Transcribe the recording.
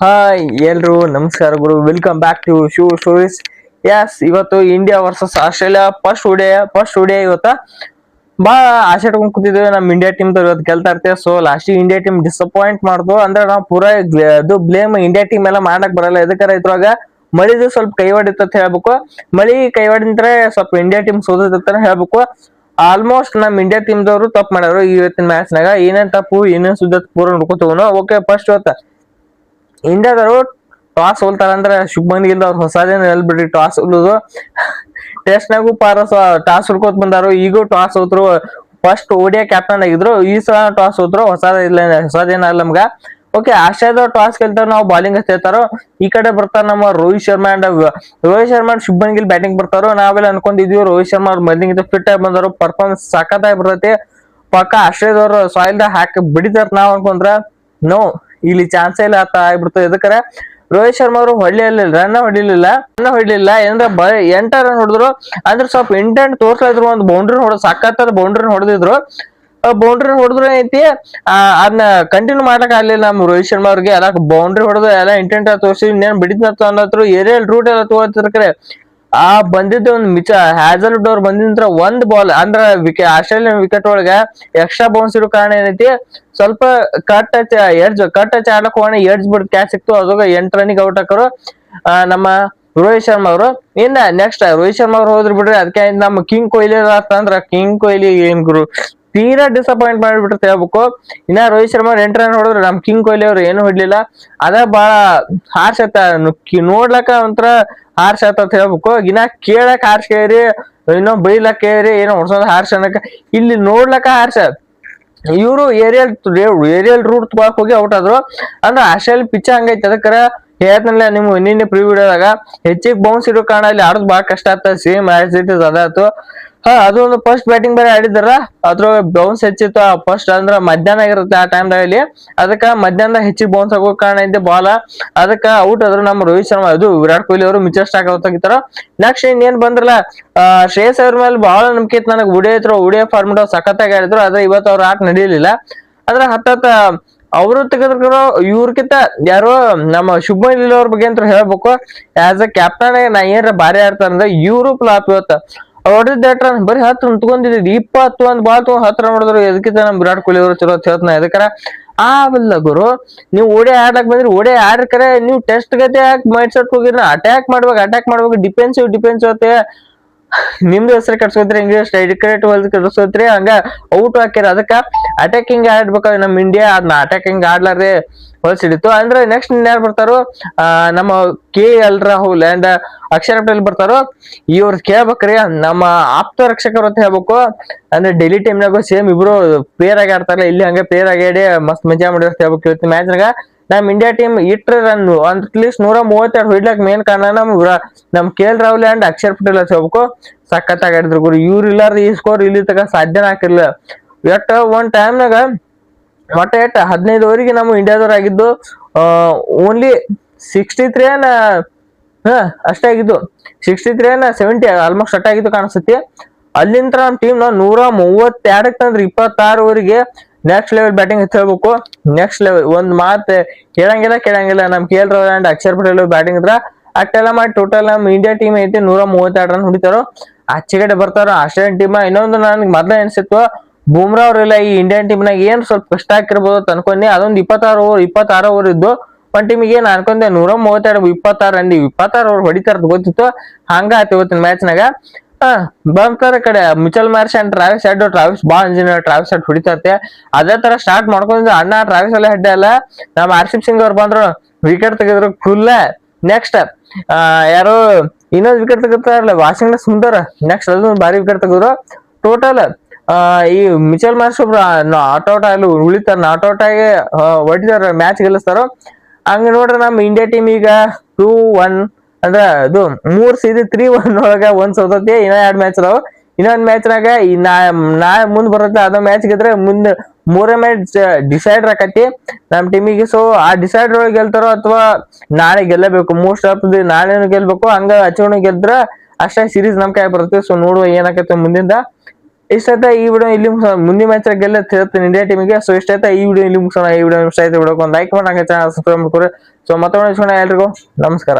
Hi ಎಲ್ರು ನಮಸ್ಕಾರಗಳು welcome back to shoe stories yes ಇವತ್ತು India versus Australia first ODI first ODI ಇವತ್ತ. ಬಾ, ಆಸೆ ಇಟ್ಕೊಂಡ್ ಕೂತಿದ್ವಿ. ನಮ್ಮ ಇಂಡಿಯಾ ಟೀಮ್ ಇವತ್ತು ಗೆಲ್ತಾ ಇರ್ತೇವೆ. So last India team disappoint ಮಾಡ್ದು. ಅಂದ್ರೆ ನಾವು ಪೂರಾ ಅದು ಬ್ಲೇಮ್ ಇಂಡಿಯಾ ಟೀಮ್ ಎಲ್ಲ ಮಾಡಕ್ ಬರಲ್ಲ. ಎದಕ್ಕಾರ ಇದ್ರಾಗ ಮಳಿದು ಸ್ವಲ್ಪ ಕೈ ಹೊಡಿತಂತ ಹೇಳ್ಬೇಕು. ಮಳಿ ಕೈ ಹೊಡಿದ್ರೆ ಸ್ವಲ್ಪ ಇಂಡಿಯಾ ಟೀಮ್ ಸೋದತ್ತ ಹೇಳ್ಬೇಕು. ಆಲ್ಮೋಸ್ಟ್ ನಮ್ ಇಂಡಿಯಾ ಟೀಮ್ ದವರು ತಪ್ಪು ಮಾಡ್ಯಾರು ಇವತ್ತಿನ ಮ್ಯಾಚ್ ನಾಗ. ಏನೇನ್ ತಪ್ಪು, ಏನೇನ್ ಸುದ್ದ ಪೂರ ನೋಡ್ಕೊತವನು ಓಕೆ ಫಸ್ಟ್ ಇವತ್ತ. ಇಂಡಿಯಾದವರು ಟಾಸ್ ಹೋಲ್ತಾರ ಅಂದ್ರೆ ಶುಭಮನ್ ಗಿಲ್ ಅವ್ರು ಹೊಸದೇನು ಹೇಳ್ಬಿಡ್ರಿ ಟಾಸ್ ಉಳಿದು ಟೆಸ್ಟ್ ನಾಗೂ ಪಾರ ಟಾಸ್ ಹುಡ್ಕೋತ್ ಬಂದಾರು. ಈಗೂ ಟಾಸ್ ಹೋದ್ರು ಫಸ್ಟ್ ಓಡಿಯಾ ಕ್ಯಾಪ್ಟನ್ ಆಗಿದ್ರು. ಈ ಸಲ ಟಾಸ್ ಹೋದ್ರು ಹೊಸದಿಲ್ಲ ಹೊಸದೇನಲ್ಲ ನಮ್ಗ. ಓಕೆ ಆಶ್ರಯದ ಟಾಸ್ ಗೆಲ್ತಾರ ನಾವು ಬಾಲಿಂಗ್ ಹಚ್ಚಿರ್ತಾರೋ ಈ ಕಡೆ ಬರ್ತಾರ ನಮ್ಮ Rohit Sharma and Rohit Sharma and Shubman Gill batting ಬರ್ತಾರೋ. ನಾವೆಲ್ಲ ಅನ್ಕೊಂಡಿದ್ವಿ, ರೋಹಿತ್ ಶರ್ಮಾ ಅವ್ರ ಮೊದ್ಲಿಂದ ಫಿಟ್ ಆಗಿ ಬಂದರು. ಪರ್ಫಾರ್ಮೆನ್ಸ್ ಸಖತ್ತಾಗಿ ಬರ್ತೈತಿ. ಪಕ್ಕ ಆಶ್ರಯದವರು ಸಾಯಿಲ್ದ ಹಾಕಿ ಬಿಡಿತಾರ ನಾವ್ ಅನ್ಕೊಂಡ್ರ. ನೋ ಇಲ್ಲಿ ಚಾನ್ಸೇ ಇಲ್ಲ ಆತ ಆಗ್ಬಿಡ್ತು. ಎದಕ್ಕರ? ರೋಹಿತ್ ಶರ್ಮಾ ಅವರು ಹೊಡ್ಲಿಲ್ಲ ರನ್ ಹೊಡಿಲಿಲ್ಲ ರನ್ ಹೊಡಿಲಿಲ್ಲ. ಏನಂದ್ರ ಬ ಎಂಟ ರನ್ ಹೊಡೆದ್ರು. ಅಂದ್ರೆ ಸ್ವಲ್ಪ ಇಂಟೆಂಟ್ ತೋರ್ಸ್ತಾ ಇದ್ರು, ಒಂದು ಬೌಂಡ್ರಿ ಹೊಡೆದ್ ಸಖತ್ತಾದ ಬೌಂಡ್ರಿ ಹೊಡೆದಿದ್ರು. ಬೌಂಡ್ರಿ ಹೊಡೆದ್ರು ಐತಿ ಅದನ್ನ ಕಂಟಿನ್ಯೂ ಮಾಡಕ್ ಆಗ್ಲಿಲ್ಲ ನಮ್ ರೋಹಿತ್ ಶರ್ಮಾ ಅವ್ರಿಗೆ. ಎಲ್ಲ ಬೌಂಡ್ರಿ ಹೊಡೆದು ಎಲ್ಲ ಇಂಟೆಂಟ್ ತೋರಿಸಿ, ಇನ್ನೇನ್ ಬಿಡಿದ್ನತ್ತ ಅನ್ನತ್ರು ಏರಿಯಲ್ ರೂಟ್ ಎಲ್ಲ ತಗೋತಿರ್ಕರೆ ಆ ಬಂದಿದ್ದ ಒಂದ್ ಮಿಚ ಹ್ಯಾಸಲ್ವುಡ್ ಡೋರ್ ಬಂದಿದ್ರ ಒಂದ್ ಬಾಲ್ ಅಂದ್ರ ವಿಕೆ ಆಸ್ಟ್ರೇಲಿಯನ್ ವಿಕೆಟ್ ಒಳಗ ಎಕ್ಸ್ಟ್ರಾ ಬೌನ್ಸ್ ಇರೋ ಕಾರಣ ಏನೈತಿ, ಸ್ವಲ್ಪ cut touch edge cut touch ಆಡಕ್ ಹೋಗೋಣ ಎಡ್ಜ್ ಬಿಡ್ ಕ್ಯಾಚ್ ಸಿಕ್ತು ಅದಾಗ ಎಂಟ್ ರನ್ನಿಗೆ ಔಟ್ ಹಾಕರು. ನಮ್ಮ ರೋಹಿತ್ ಶರ್ಮಾ ಅವರು. ಇನ್ನ ನೆಕ್ಸ್ಟ್ ರೋಹಿತ್ ಶರ್ಮಾ ಅವ್ರು ಹೋದ್ರು ಬಿಡ್ರಿ, ಅದಕ್ಕೆ ನಮ್ಮ ಕಿಂಗ್ ಕೊಹ್ಲಿ ಅಂದ್ರ ಕಿಂಗ್ ಕೊಹ್ಲಿ ಏನ್ ಗುರು? ತೀರಾ ಡಿಸಪಾಯಿಂಟ್ ಮಾಡಿಬಿಟ್ರೆ ಹೇಳ್ಬೇಕು. ಇನ್ನ ರೋಹಿತ್ ಶರ್ಮಾ ಎಂಟ್ ರನ್ ಹೊಡೆದ್ರು ನಮ್ ಕಿಂಗ್ ಕೊಹ್ಲಿ ಅವ್ರು ಏನು ಹೊಡ್ಲಿಲ್ಲ. ಅದ ಬಹಳ ಹಾರ್ಷ್ ಆತ ನೋಡ್ಲಕ್ಕ ಒಂಥರ ಹಾರ್ಷ್ ಆತ ಅಂತ ಹೇಳ್ಬೇಕು. ಇನ್ನ ಕೇಳಕ್ ಹಾರ್ಷ್ ಕೇಳ್ರಿ, ಇನ್ನೂ ಬೈಲಕ್ ಕೇಳ್ರಿ, ಏನೋ ಹೊಡ್ಸೋದ್ ಹಾರ್ಷ್ ಅನ್ನಕ. ಇಲ್ಲಿ ನೋಡ್ಲಕ್ಕ ಹಾರ್ಷ್ ಇವರು ಏರಿಯಲ್ ಏರಿಯಲ್ ರೂಟ್ ತಗೊಳಕ್ ಹೋಗಿ ಔಟ್ ಆದ್ರು. ಅಂದ್ರೆ ಅಷ್ಟಲ್ಲಿ ಪಿಚ್ಚ ಹಂಗೈತೆ. ಅದಕ್ಕರ ಹೇಳ್ತನಲ್ಲ ನಿಮ್ಗೆ ನಿನ್ನೆ ಪ್ರೀ ವಿಡಿಯೋದಾಗ ಹೆಚ್ಚಿಗೆ ಬೌನ್ಸ್ ಇರೋ ಕಾರಣ ಇಲ್ಲಿ ಆಡೋದು ಬಹಳ ಕಷ್ಟ ಆಗ್ತದೆ ಸೇಮ್ ಆಸ್ ಇಟ್ ಇಸ್ ಅದಾತು ಹಾ, ಅದು ಒಂದು ಫಸ್ಟ್ ಬ್ಯಾಟಿಂಗ್ ಬೇರೆ ಆಡಿದ್ರ ಅದ್ರ ಬೌನ್ಸ್ ಹೆಚ್ಚಿತ್ತು. ಫಸ್ಟ್ ಅಂದ್ರ ಮಧ್ಯಾಹ್ನ ಆಗಿರುತ್ತೆ ಆ ಟೈಮ್ದಾಗ ಇಲ್ಲಿ ಅದಕ್ಕ ಮಧ್ಯಾಹ್ನ ಹೆಚ್ಚಿಗೆ ಬೌನ್ಸ್ ಆಗೋ ಕಾರಣ ಐತೆ ಬಾಲ ಅದಕ್ಕ ಔಟ್ ಆದ್ರು ನಮ್ಮ ರೋಹಿತ್ ಶರ್ಮಾ, ಅದು ವಿರಾಟ್ ಕೊಹ್ಲಿ ಅವರು ಮಿಚರ್ ಸ್ಟಾಕ್ ತೆಗಿತಾರ ನೆಕ್ಸ್ಟ್ ಇನ್ನೇನ್ ಬಂದ್ರಲ್ಲ ಶ್ರೇಯಸ್ ಅವ್ರ ಮೇಲೆ ಬಹಳ ನಂಬಿಕೆ ಇತ್ತು ನನಗೆ. ಉಡಿಯ ಹತ್ರ ಉಡಿಯ ಫಾರ್ಮೆಟ್ ಸಖತ್ತಾಗಿ ಆಡಿದ್ರು. ಆದ್ರೆ ಇವತ್ತು ಅವ್ರ ಆಟ ನಡೀಲಿಲ್ಲ. ಅಂದ್ರೆ ಹತ್ತತ್ತ ಅವರು ತೆಗೆದ್ರು ಇವ್ರಕಿಂತ ಯಾರೋ ನಮ್ಮ ಶುಭ್ಮನ್ ಅವ್ರ ಬಗ್ಗೆ ಅಂತ ಹೇಳ್ಬೇಕು. ಆಸ್ ಅ ಕ್ಯಾಪ್ಟನ್ ನಾ ಏನಾರ ಬಾರಿ ಆಡ್ತಾರ ಅಂದ್ರೆ, ಇವರು ಪ್ಲಾಪ್ ಇವತ್ತ. ಹೊಡೆದ ಎಟ್ ರನ್ ಬರೀ ಹತ್ತು ರನ್ ತಗೊಂಡಿದ್ದು ಇಪ್ಪತ್ತು ಒಂದು ಬಾಲ್ ತಗೊಂಡ್ ಹತ್ತು ರನ್ ಹೊಡೆದ್ರು ಎದಕ್ಕಿಂತ ನಮ್ ವಿರಾಟ್ ಕೊಹ್ಲಿ ಅವರು ಚಲೋ ಹೇಳ್ತಾನ ಎದಕ್ಕರ? ಆವಲ್ಲ ಗುರು, ನೀವು ಓಡೆ ಆಡಕ್ ಬಂದ್ರಿ, ಓಡೆ ಆಡ್ಕರೆ ನೀವು ಟೆಸ್ಟ್ ಗತೆ ಯಾಕೆ ಮೈಂಡ್ ಸೆಟ್ ಹೋಗಿರ ಅಟ್ಯಾಕ್ ಮಾಡ್ಬೇಕು ಅಟ್ಯಾಕ್ ಮಾಡ್ಬೇಕು ಡಿಫೆನ್ಸಿವ್ ಡಿಫೆನ್ಸ್ ಮತ್ತೆ ನಿಮ್ದು ಹೆಸರು ಕಟ್ಸ್ಕೊತ್ರಿ ಇಂಗ್ಲಿಷ್ ಡೆಡಿಕೇಟ್ ಕಟ್ಸ್ಕೊತ್ರಿ, ಹಂಗ ಔಟ್ ಹಾಕಿರ ಅದಕ್ಕ ಅಟ್ಯಾಕಿಂಗ್ ಆಡ್ಬೇಕಾದ್ರೆ ನಮ್ ಇಂಡಿಯಾ ಅದನ್ನ ಅಟ್ಯಾಕಿಂಗ್ ಆಡ್ಲಾರ್ದೆ ಹೊಲ್ಸ್ ಹಿಡಿತು ಅಂದ್ರೆ ನೆಕ್ಸ್ಟ್ ಯಾರು ಬರ್ತಾರೋ ಆ, ನಮ್ಮ K L Rahul and Akshar Patel ಬರ್ತಾರೋ ಇವ್ರ ಕೇಳ್ಬೇಕ್ರಿ. ನಮ್ಮ ಆಪ್ತ ರಕ್ಷಕರು ಅಂತ ಹೇಳ್ಬೇಕು. ಅಂದ್ರೆ ಡೆಲ್ಲಿ ಟೀಮ್ನಾಗ ಸೇಮ್ ಇಬ್ರು ಪೇರ್ ಆಗಿ ಆಡ್ತಾರಲ್ಲ ಇಲ್ಲಿ ಹಂಗೆ ಪೇರ್ ಆಗಿ ಆಡಿ ಮಸ್ತ್ ಮಜಾ ಮಾಡಿರ್ ಹೇಳ್ಬೇಕು ಹೇಳ್ಬೇಕು ಮ್ಯಾಚ್ ನಾಗ. ನಮ್ ಇಂಡಿಯಾ ಟೀಮ್ ಇಟ್ರ ರನ್ ಅಟ್ಲೀಸ್ಟ್ ನೂರ ಮೂವತ್ತೆರಡು ಹೊಯ್ಲಕ್ ಮೇನ್ ಕಾರಣ ನಮ್ ನಮ್ K L Rahul and Akshar Patel ಅಂತ ಹೇಳ್ಬೇಕು. ಸಖತ್ತಾಗಿ ಆಡಿದ್ರು ಗುರು. ಇವ್ರು ಇಲ್ಲಾರ ಈ ಸ್ಕೋರ್ ಇಲ್ಲಿ ತಗ ಸಾಧ್ಯನ ಹಾಕಿರ್ಲಿಲ್ಲ ಎಟ್ ಒಂದ್ ಟೈಮ್ನಾಗ ಒಟ್ಟ ಎಟ್ ಹದಿನೈದುವರೆಗೆ ನಮ್ಮ ಇಂಡಿಯಾದವ್ರು ಆಗಿದ್ದು ಓನ್ಲಿ ಸಿಕ್ಸ್ಟಿ ತ್ರೀ ಹಾ, ಅಷ್ಟೇ ಆಗಿದ್ದು. Sixty three seventy almost out ಆಗಿದ್ದು ಕಾಣಿಸುತ್ತೆ. ಅಲ್ಲಿಂದ ನಮ್ಮ ಟೀಮ್ ನೂರ ಮೂವತ್ತೆರಡಕ್ಕೆ ತಂದ್ರೆ. ಇಪ್ಪತ್ತಾರವರೆಗೆ ನೆಕ್ಸ್ಟ್ ಲೆವೆಲ್ ಬ್ಯಾಟಿಂಗ್ ಅಂತ ಹೇಳ್ಬೇಕು. ನೆಕ್ಸ್ಟ್ ಲೆವೆಲ್ ಒಂದ್ ಮಾತ್ ಕೇಳಂಗಿಲ್ಲ ಕೇಳಂಗಿಲ್ಲ. ನಮ್ K L and Akshar Patel batting ಇದ್ರ. ಅಟ್ಟೆಲ್ಲ ಮಾಡಿ ಟೋಟಲ್ ನಮ್ ಇಂಡಿಯಾ ಟೀಮ್ ಐತಿ ನೂರ ಮೂವತ್ತೆರಡು ರನ್ ಹೊಡಿತಾರೋ. ಆಚೆಗಡೆ ಬರ್ತಾರೋ. ಆಸ್ಟ್ರೇಲಿಯನ್ ಟೀಮ್ ಇನ್ನೊಂದು ನನಗೆ ಮೊದಲೇ ಅನ್ಸಿತ್ತು ಬೂಮ್ರಾ ಅವ್ರೆಲ್ಲ ಈ ಇಂಡಿಯನ್ ಟೀಮ್ನಾಗ ಏನ್ ಸ್ವಲ್ಪ ಕಷ್ಟ ಆಗಿರ್ಬೋದು ಅನ್ಕೊಂಡೆ. ಅದೊಂದು ಇಪ್ಪತ್ತಾರು ಓವರ್ ಇಪ್ಪತ್ತಾರು ಓವರ್ ಇದ್ದು, ಒಂದ್ ಟೀಮಿಗೆ ಏನ್ ಅನ್ಕೊಂಡೆ ನೂರ ಮೂವತ್ತೆರಡು, ಇಪ್ಪತ್ತಾರು ಅಂದಿ ಇಪ್ಪತ್ತಾರು ಓವರ್ ಹೊಡಿತಾರ ಗೊತ್ತಿತ್ತು. ಹಂಗ ಆಯ್ತು ಇವತ್ತಿನ ಮ್ಯಾಚ್ನಾಗ ಬಂತಾರ ಕಡೆ, Mitchell Marsh and Travis Head Travis ಬಾ ಇಂಜಿನಿಯರ್ ಟ್ರಾವಿಸ್ ಹೆಡ್ ಹೊಡಿತತ್ತೆ ಅದೇ ತರ ಸ್ಟಾರ್ಟ್ ಮಾಡ್ಕೊಂಡಿದ್ದ ಅಣ್ಣ ಟ್ರಾವಿಸ್ ಎಲ್ಲ ಹೆಡ್ ಅಲ್ಲ. ನಮ್ಮ ಹರ್ಷಿಪ್ ಸಿಂಗ್ ಅವ್ರು ಬಂದ್ರು ವಿಕೆಟ್ ತೆಗೆದ್ರು ಫುಲ್ ನೆಕ್ಸ್ಟ್ ಯಾರು ಇನ್ನೊಂದು ವಿಕೆಟ್ ತೆಗಿತಾರಲ್ಲ ವಾಷಿಂಗ್ಟನ್ ಸುಂದರ್. ನೆಕ್ಸ್ಟ್ ಅದೊಂದು ಭಾರಿ ವಿಕೆಟ್ ತೆಗೆದ್ರು. ಟೋಟಲ್ ಈ ಮಿಚಲ್ ಮಾರ್ಷ್ ಒಬ್ರು ನಾಟ್ ಔಟ್ ಆಗಲಿ ಉಳಿತಾರ ನಾಟ್ ಔಟ್ ಆಗಿ ಹೊಡಿತಾರ ಮ್ಯಾಚ್ ಗೆಲ್ಲಿಸ್ತಾರ? ಹಂಗ ನೋಡ್ರಿ ನಮ್ಮ ಇಂಡಿಯಾ ಟೀಮ್ ಈಗ ಟೂ ಒನ್ ಅಂದ್ರೆ ಇದು ಮೂರ್ ಸೀದಿ ತ್ರೀ ಒನ್ ಒಳಗ ಒಂದ್ ಸೋತತಿ ಇನ್ನ ಎರಡು ಮ್ಯಾಚ್ ಅದಾವ. ಇನ್ನೊಂದ್ ಮ್ಯಾಚ್ ನಾಗ ಈ ನಾ ನಾ ಮುಂದ್ ಬರುತ್ತೆ ಅದ ಮ್ಯಾಚ್ ಗೆದ್ರೆ ಮುಂದ್ ಮೂರೇ ಮ್ಯಾಚ್ ಡಿಸೈಡ್ ಆಕತಿ ನಮ್ ಟೀಮಿಗೆ ಸೊ ಆ ಡಿಸೈಡ್ ಒಳಗೆ ಗೆಲ್ತಾರೋ ಅಥವಾ ನಾಳೆ ಗೆಲ್ಲಬೇಕು? ಮೋಸ್ಟ್ ಆಫ್ ದಿ ನಾಳೆನು ಗೆಲ್ಬೇಕು, ಹಂಗ ಹಚ್ಕೊಂಡು ಗೆದ್ರ ಅಷ್ಟೇ ಸೀರೀಸ್ ನಮ್ ಕೈ ಬರುತ್ತೆ. ಸೊ ನೋಡುವ ಏನಾಕತ್ತೆ ಮುಂದಿಂದ. ಇಷ್ಟೈತೆ ಈ ವಿಡಿಯೋ ಇಲ್ಲಿ ಮುಗಿಸೋಣ. ಮುಂದಿನ ಮ್ಯಾಚ್ ಗೆಲ್ಲ ಹೇಳ್ತೀನಿ ಇಂಡಿಯಾ ಟೀಮಿಗೆ ಸೊ ಇಷ್ಟೈತೆ ಈ ವಿಡಿಯೋ ಇಲ್ಲಿ ಮುಗಿಸೋಣ. ಈ ವಿಡಿಯೋ ಇಷ್ಟ ಆಯ್ತು ವಿಡಿಯೋ ಒಂದು ಲೈಕ್ ಮಾಡಿ ಹಂಗೆ ಚಾನಲ್ ಸಬ್ಸ್ಕ್ರೈಬ್ ಮಾಡ್ಕೊರಿ ಸೊ ಮತ್ತೊಮ್ಮೆ ಎಲ್ರಿಗೂ. ನಮಸ್ಕಾರ.